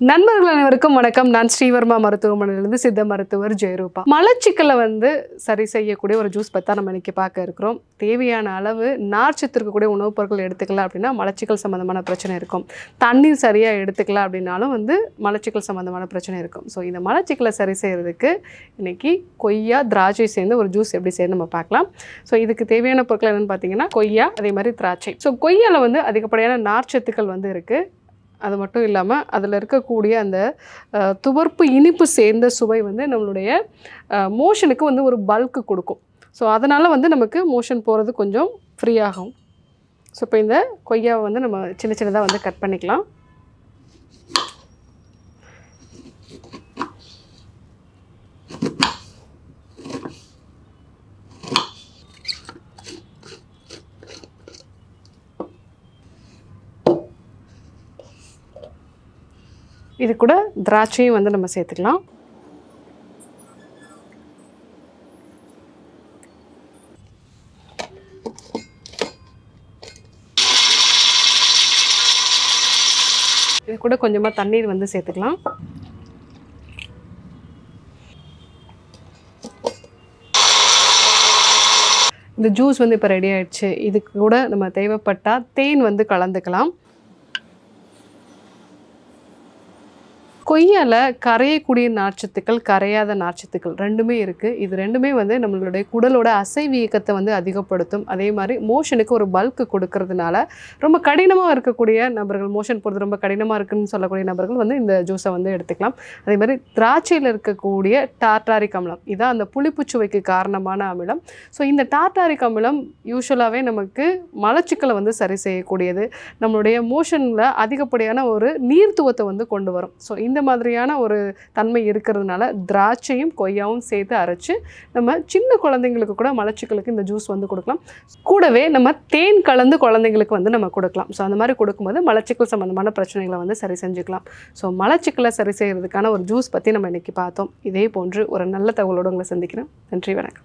நண்பர்கள் அனைவருக்கும் வணக்கம். நான் ஸ்ரீவர்மா மருத்துவமனையிலிருந்து சித்த மருத்துவர் ஜெயரூபா. மலச்சிக்கலை வந்து சரி செய்யக்கூடிய ஒரு ஜூஸ் பற்றி நம்ம இன்னைக்கு பார்க்க இருக்கிறோம். தேவையான அளவு நார்ச்சத்து இருக்கக்கூடிய உணவுப் பொருட்கள் எடுத்துக்கலாம் அப்படின்னா மலச்சிக்கல் சம்மந்தமான பிரச்சனை இருக்கும். தண்ணீர் சரியாக எடுத்துக்கலாம் அப்படின்னாலும் வந்து மலச்சிக்கல் சம்மந்தமான பிரச்சனை இருக்கும். ஸோ இந்த மலச்சிக்கலை சரி செய்கிறதுக்கு இன்றைக்கி கொய்யா திராட்சை சேர்ந்து ஒரு ஜூஸ் எப்படி செய்யணும் நம்ம பார்க்கலாம். ஸோ இதுக்கு தேவையான பொருட்கள் என்னென்னு பார்த்தீங்கன்னா கொய்யா அதே மாதிரி திராட்சை. ஸோ கொய்யாவில் வந்து அதிகப்படியான நார்ச்சத்துக்கள் வந்து இருக்குது அது மட்டும் இல்லாமல் அதில் இருக்கக்கூடிய அந்த துவர்ப்பு இனிப்பு சேர்ந்த சுவை வந்து நம்மளுடைய மோஷனுக்கு வந்து ஒரு பல்க்கு கொடுக்கும். ஸோ அதனால் வந்து நமக்கு மோஷன் போகிறது கொஞ்சம் ஃப்ரீயாகும் ஸோ இப்போ இந்த கொய்யாவை வந்து நம்ம சின்ன சின்னதாக வந்து கட் பண்ணிக்கலாம். இது கூட திராட்சையும் வந்து நம்ம சேர்த்துக்கலாம். இது கூட கொஞ்சமாக தண்ணீர் வந்து சேர்த்துக்கலாம். இந்த ஜூஸ் வந்து இப்போ ரெடி ஆயிடுச்சு. இதுக்கு கூட நம்ம தேவைப்பட்டால் தேன் வந்து கலந்துக்கலாம். கொய்யால கரையக்கூடிய நார்ச்சத்துக்கள் கரையாத நார்ச்சத்துக்கள் ரெண்டுமே இருக்குது இது ரெண்டுமே வந்து நம்மளுடைய குடலோட அசைவு இயக்கத்தை வந்து அதிகப்படுத்தும். அதே மாதிரி மோஷனுக்கு ஒரு பல்க்கு கொடுக்கறதுனால ரொம்ப கடினமாக இருக்கக்கூடிய நபர்கள் மோஷன் போகிறது ரொம்ப கடினமாக இருக்குன்னு சொல்லக்கூடிய நபர்கள் வந்து இந்த ஜூஸை வந்து எடுத்துக்கலாம். அதே மாதிரி திராட்சையில் இருக்கக்கூடிய டார்டாரிக் அமிலம் இதான் அந்த புளிப்பு சுவைக்கு காரணமான அமிலம். ஸோ இந்த டார்டாரிக் அமிலம் யூஸ்வலாகவே நமக்கு மலச்சிக்கலை வந்து சரி செய்யக்கூடியது. நம்மளுடைய மோஷனில் அதிகப்படியான ஒரு நீர்த்துவத்தை வந்து கொண்டு வரும். ஸோ இந்த இந்த மாதிரியான ஒரு தன்மை இருக்கிறதுனால திராட்சையும் கொய்யாவும் சேர்த்து அரைச்சி நம்ம சின்ன குழந்தைங்களுக்கு கூட மலச்சிக்கலுக்கு இந்த ஜூஸ் வந்து கொடுக்கலாம். கூடவே நம்ம தேன் கலந்து குழந்தைங்களுக்கு வந்து நம்ம கொடுக்கலாம். ஸோ அந்த மாதிரி கொடுக்கும்போது மலச்சிக்கல் சம்மந்தமான பிரச்சனைகளை வந்து சரி செஞ்சுக்கலாம். ஸோ மலச்சிக்கலை சரி செய்கிறதுக்கான ஒரு ஜூஸ் பற்றி நம்ம இன்றைக்கி பார்த்தோம். இதே போன்று ஒரு நல்ல தகவலோடு உங்களை சந்திக்கிறேன். நன்றி வணக்கம்.